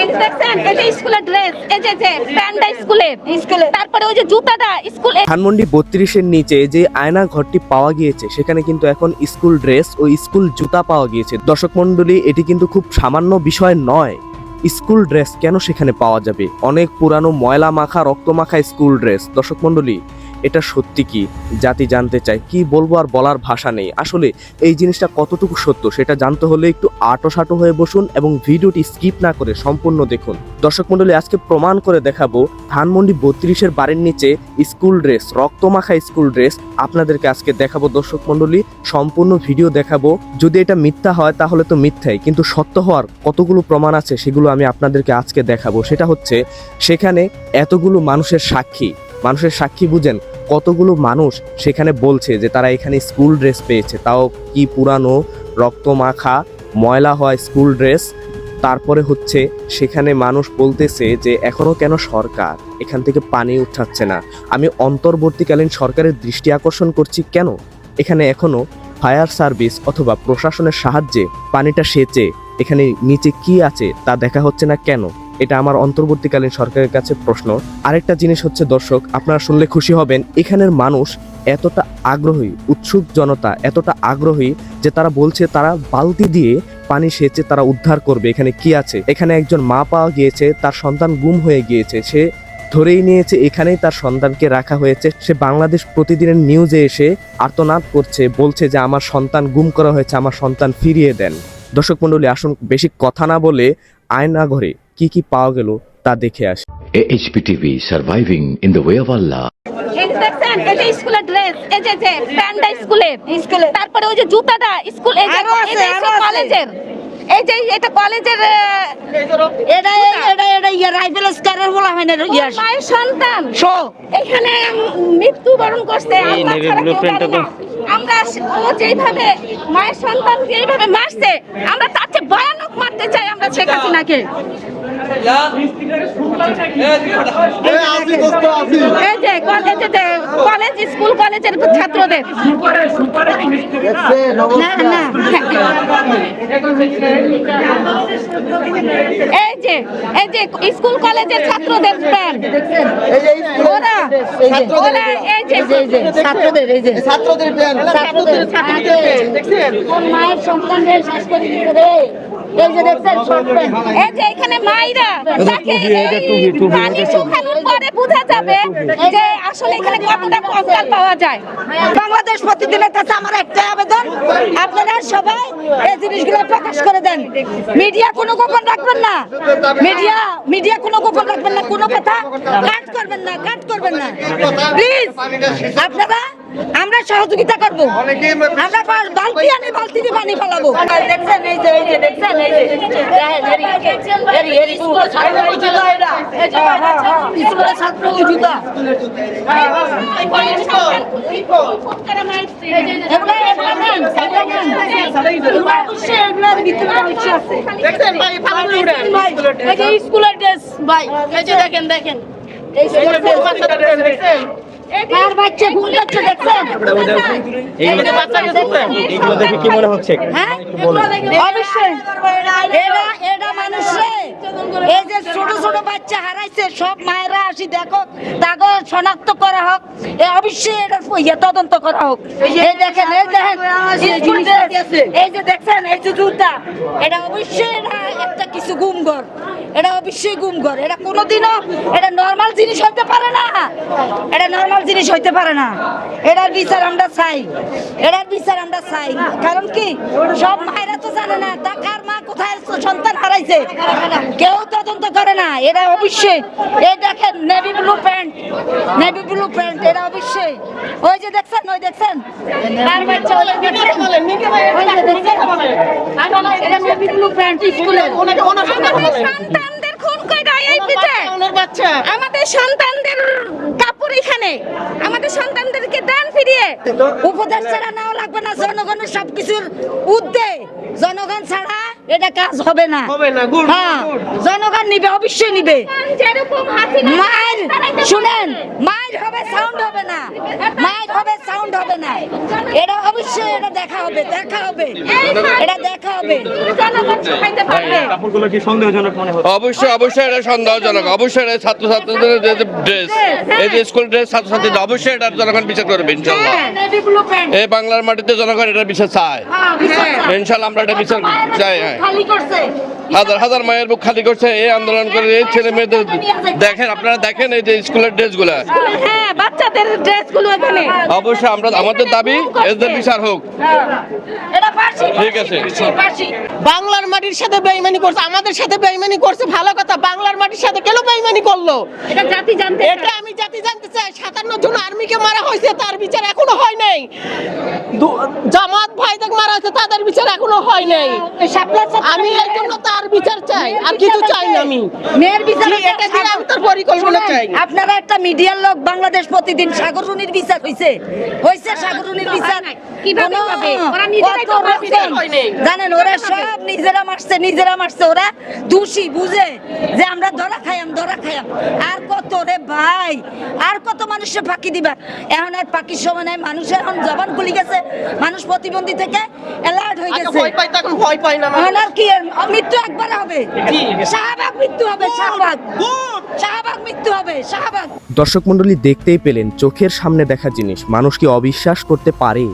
এই দেখছেন এই যে স্কুলের ড্রেস এই যে যে প্যান্টটা স্কুলের স্কুলে। তারপরে ওই যে জুতাটা স্কুলে ধানমন্ডি বত্রিশের নিচে যে আয়না ঘরটি পাওয়া গিয়েছে সেখানে কিন্তু এখন স্কুল ড্রেস ও স্কুল জুতা পাওয়া গিয়েছে। দর্শক মন্ডলী এটি কিন্তু খুব সামান্য বিষয় নয়। স্কুল ড্রেস কেন সেখানে পাওয়া যাবে? অনেক পুরানো ময়লা মাখা রক্ত মাখা স্কুল ড্রেস দর্শক মন্ডলী এটা সত্যি কি? জাতি জানতে চায়, কি বলব আর বলার ভাষা নেই। আসলে এই জিনিসটা কতটুকু সত্য সেটা জানতে হলে একটু আটো সাটো হয়ে বসুন এবং ভিডিওটি স্কিপ না করে সম্পূর্ণ দেখুন। দর্শক মন্ডলী আজকে প্রমাণ করে দেখাবো ধানমন্ডি বত্রিশের বাড়ির নিচে স্কুল ড্রেস, রক্তমাখা স্কুল ড্রেস আপনাদেরকে আজকে দেখাবো। দর্শক মন্ডলী সম্পূর্ণ ভিডিও দেখাবো। যদি এটা মিথ্যা হয় তাহলে তো মিথ্যাই, কিন্তু সত্য হওয়ার কতগুলো প্রমাণ আছে সেগুলো আমি আপনাদেরকে আজকে দেখাবো। সেটা হচ্ছে, সেখানে এতগুলো মানুষের সাক্ষী। মানুষের সাক্ষী বুঝেন কতগুলো মানুষ সেখানে বলছে যে তারা এখানে স্কুল ড্রেস পেয়েছে। তাও কি পুরানো রক্তমাখা ময়লা হয় স্কুল ড্রেস? তারপরে হচ্ছে সেখানে মানুষ বলতেছে যে এখনও কেন সরকার এখান থেকে পানি উঠাচ্ছে না? আমি অন্তর্বর্তীকালীন সরকারের দৃষ্টি আকর্ষণ করছি কেন? এখানে এখনও ফায়ার সার্ভিস অথবা প্রশাসনের সাহায্যে পানিটা সেচে এখানে নিচে কি আছে তা দেখা হচ্ছে না কেন? এটা আমার অন্তর্বর্তীকালীন সরকারের কাছে প্রশ্ন। আরেকটা জিনিস হচ্ছে, দর্শক, আপনারা শুনলে খুশি হবেন, এখানের মানুষ এতটা আগ্রহী, উৎসুক জনতা এতটা আগ্রহী যে তারা বলছে তারা বালতি দিয়ে পানি সেচে তারা উদ্ধার করবে। এখানে কি আছে? এখানে একজন মা পাওয়া গিয়েছে, তার সন্তান গুম হয়ে গিয়েছে। সে ধরেই নিয়েছে, এখানেই তার সন্তানকে রাখা হয়েছে। সে বাংলাদেশ প্রতিদিনের নিউজে এসে আর্তনাদ করছে, বলছে যে আমার সন্তান গুম করা হয়েছে, আমার সন্তান ফিরিয়ে দেন। দর্শক মণ্ডলী, আসুন, বেশি কথা না বলে আয়না ঘরে কি কি পাওয়া গেল তা দেখে আসে। HPTV surviving in the way of Allah দেখছেন এই স্কুলের ড্রেস এই যে যে প্যান্টটা স্কুলের স্কুলে। তারপরে ওই যে জুতাটা স্কুল এই যে আরও এই যে কলেজের। এই যে এটা কলেজের এটা এটা এটা ইয়া রাইফেল স্কারের বলা না ওর মায়ের সন্তান। শো। এখানে মৃত্যুবরণ করছে এই নেভি ব্লু প্রিন্টটা জানে আমরা ও যেইভাবে মায়ের সন্তান যেইভাবে মারছে আমরা তার চেয়ে ভয়ানক মারতে চাই আমরা শেখ হাসিনাকে। কলেজে কলেজ স্কুল কলেজের ছাত্রদের। না? না এই যে এই যে স্কুল কলেজের ছাত্রদের প্যান্ট ওরা ওরা এই যে ছাত্রদের এই যে। ছাত্রদের প্যান্ট ছাত্রদের। ছাত্রদের কোন মায়ের সন্তানদের শেষ করে দিতে রে এই যে দেখছেন এই যে এখানে মাইরা তাকে পানি শুকানোর পরে বোঝা যাবে যে আসলে এখানে কতটা কঙ্কাল পাওয়া যায়। বাংলাদেশ প্রতিদিনের কাছে আমার একটা আবেদন আপনারা সবাই এই জিনিসগুলো প্রকাশ করে দেন। মিডিয়া কোনো গোপন রাখবেন না। মিডিয়া মিডিয়া কোনো গোপন রাখবেন না। কোনো কথা কাট করবেন না কাট করবেন না। প্লিজ আপনারা আমরা সহযোগিতা করব। আমরা বালতি আনি বালতি দিয়ে পানি ফেলাবো। দেখছেন এই যে এই যে দেখছেন এই যে। স্কুলের ছাত্র জুতা হ্যাঁ, হ্যাঁ, স্কুলের ড্রেস ভাই দেখেন দেখেন। এই স্কুলের ড্রেস দেখছেন? কার বাচ্চা ঘুম যাচ্ছে দেখছেন? এই বাচ্চাকে দেখছেন এগুলো দেখে কি মনে হচ্ছে? হ্যাঁ? অবশ্যই। এরা এরা মানুষ। এই যে ছোট ছোট বাচ্চা হারাইছে সব মায়েরা আসি দেখো তাকে শনাক্ত করা হোক। এ অবশ্যই এটা ইয়ে তদন্ত করা হোক। এই দেখেন এই দেখেন এই যে দেখছেন এই যে জুতা এটা অবশ্যই এটা একটা কিছু গুমঘর। এটা অবশ্যই গুমঘর। এটা কোনোদিনও এটা নর্মাল জিনিস হইতে পারে না এটা নর্মাল জিনিস হইতে পারে না। এটার বিচার আমরা চাই। এটার বিচার আমরা চাই। কারণ কি? সব মায়েরা তো জানে না তা কার মা কোথায় সন্তান হারাইছে? কেউ তদন্ত করে না। এটা অবশ্যই। এই দেখেন navy blue pant navy blue pant এটা অবশ্যই। ওই যে দেখছেন ওই দেখছেন? কার বাচ্চা ওই যে দেখছেন? ওই যে দেখছেন? এটা নেভি ব্লু প্যান্ট স্কুলে আমাদের আমাদের সন্তানদের কাপড় এখানে। আমাদের সন্তানদেরকে দেন ফিরিয়ে। উপদেশ ছাড়া নাও লাগবে না জনগণের সবকিছুর উদ্দে জনগণ ছাড়া এটা কাজ হবে না। হবে না হ্যাঁ জনগণ নিবে অবশ্যই নিবে। মায়ের শুনেন মায়ের হবে সাউন্ড হবে না মায়ের হবে সাউন্ড হবে না। এটা অবশ্যই এটা দেখা হবে দেখা হবে। এটা দেখা হবে। অবশ্যই অবশ্যই এটা সন্দেহজনক। অবশ্যই এটা ছাত্রছাত্রীদের যে ড্রেস এই যে স্কুল ড্রেস ছাত্রছাত্রীদের অবশ্যই এটা জনগণ বিচার করবে ইনশাল্লাহ এই বাংলার মাটিতে জনগণ এটা বিচার চায়। ইনশাল্লাহ আমরা এটা বিচার চাই হ্যাঁ। খালি করছে। হাজার হাজার মায়ের বুক খালি করছে এই আন্দোলন করে এই ছেলে মেয়েদের দেখেন আপনারা দেখেন এই যে স্কুলের ড্রেসগুলা। হ্যাঁ বাচ্চাদের ড্রেসগুলো এখানে। অবশ্যই আমরা আমাদের দাবি এদের বিচার হোক। ঠিক আছে। বাংলার মাটির সাথে বেইমানি করছে আমাদের সাথে বেইমানি করছে ভালো কথা। বাংলার মাটির সাথে কেন বেইমানি করল? এটা জাতি জানতে এটা আমি জাতি জানতে চাই। সাতান্ন জন আর্মিকে মারা হয়েছে তার বিচার এখনও হয় নাই। জামাত ভাইদের মারা হয়েছে তাদের বিচার এখনও হয় নাই। আমি এই জন্য তার বিচার চাই আর কিছু চাই না আমি। মেয়ের বিচার এটা দিয়ে আমি তার পরিকল্পনা চাই? আপনারা একটা মিডিয়ার লোক বাংলাদেশ প্রতিদিন সাগররুনির বিচার হইছে। হইছে সাগররুনির বিচার। কীভাবে হবে? ওরা নিজেরাই তো হয়। জানেন ওরা সব নিজেরা মারছে নিজেরা মারছে। ওরা দোষী বুঝে? যে আমরা ধরা খাইয়াম ধরা খাইয়াম। আর কত রে ভাই? আর কত মানুষের ফাঁকি দিবা? এখন আর পাখির সময় নাই। মানুষের এখন জবান খুলি গেছে। মানুষ প্রতিবন্ধী থেকে অ্যালার্ট হয়ে গেছে। ভয় পাই তখন ভয় পাই না এখন আর কি মৃত্যু একবার হবে। জি। শাহবাগ মৃত্যু হবে শাহবাগ। শাহবাগ মৃত্যু হবে শাহবাগ। দর্শক মণ্ডলী দেখতেই পেলেন চোখের সামনে দেখা জিনিস। মানুষ কি অবিশ্বাস করতে পারে?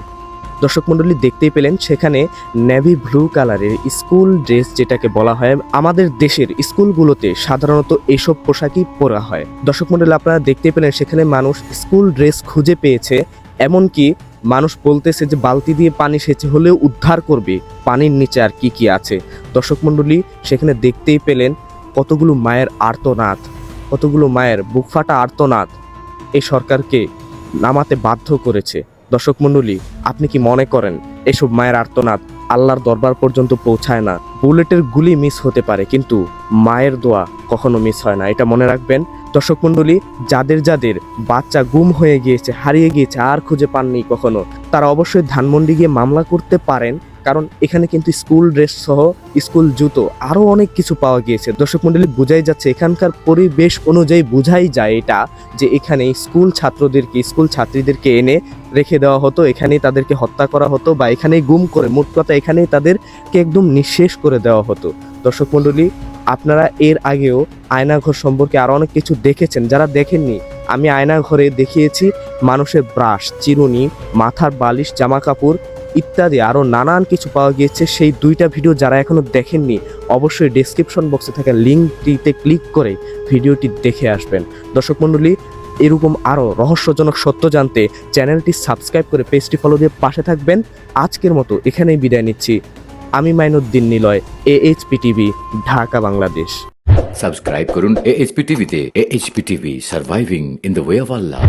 দর্শক মণ্ডলী দেখতেই পেলেন, সেখানে নেভি ব্লু কালারের স্কুল ড্রেস যেটাকে বলা হয়, আমাদের দেশের স্কুলগুলোতে সাধারণত এসব পোশাকই পরা হয়। দর্শক মণ্ডলী, আপনারা দেখতেই পেলেন, সেখানে মানুষ স্কুল ড্রেস খুঁজে পেয়েছে, এমনকি মানুষ বলতেছে যে বালতি দিয়ে পানি সেচে হলেও উদ্ধার করবে, পানির নিচে আর কি কি আছে। দর্শক মণ্ডলী, সেখানে দেখতেই পেলেন কতগুলো মায়ের আর্তনাদ, কতগুলো মায়ের বুকফাটা আর্তনাদ এই সরকারকে নামাতে বাধ্য করেছে। দর্শক মণ্ডলী, আপনি কি মনে করেন এসব মায়ের আর্তনাদ আল্লাহর দরবার পর্যন্ত পৌঁছায় না? বুলেটের গুলি মিস হতে পারে, কিন্তু মায়ের দোয়া কখনো মিস হয় না। এটা মনে রাখবেন। দর্শক মণ্ডলী, যাদের যাদের বাচ্চা গুম হয়ে গিয়েছে, হারিয়ে গিয়েছে, আর খুঁজে পাননি কখনো, তারা অবশ্যই ধানমন্ডি গিয়ে মামলা করতে পারেন। কারণ এখানে কিন্তু স্কুল ড্রেস সহ স্কুল জুতো আরও অনেক কিছু পাওয়া গিয়েছে। দর্শক মন্ডলী বোঝাই যাচ্ছে, এখানকার পরিবেশ অনুযায়ী বোঝাই যায় এটা যে এখানে স্কুল ছাত্রদেরকে, স্কুল ছাত্রীদেরকে এনে রেখে দেওয়া হতো, এখানেই তাদেরকে হত্যা করা হতো বা এখানেই গুম করে, মোট কথা এখানেই তাদেরকে একদম নিঃশেষ করে দেওয়া হতো। দর্শক মন্ডলী আপনারা এর আগেও আয়নাঘর সম্পর্কে আরও অনেক কিছু দেখেছেন, যারা দেখেননি, আমি আয়নাঘরে দেখিয়েছি মানুষের ব্রাশ, চিরুনি, মাথার বালিশ জামা কাপড় ইত্যাদি। আরও নানান কিছু পাওয়া গিয়েছে। সেই দুইটা ভিডিও যারা এখনও দেখেননি, অবশ্যই ডেসক্রিপশন বক্সে থাকা লিঙ্কটিতে ক্লিক করে ভিডিওটি দেখে আসবেন। দর্শক মণ্ডলী, এরকম আরও রহস্যজনক সত্য জানতে চ্যানেলটি সাবস্ক্রাইব করে পেজটি ফলো দিয়ে পাশে থাকবেন। আজকের মতো এখানেই বিদায় নিচ্ছি। আমি Mainuddin Niloy AHP TV Dhaka, Bangladesh. Subscribe করুন এ এএইচপি টিভিতে AHP TV surviving in the way of Allah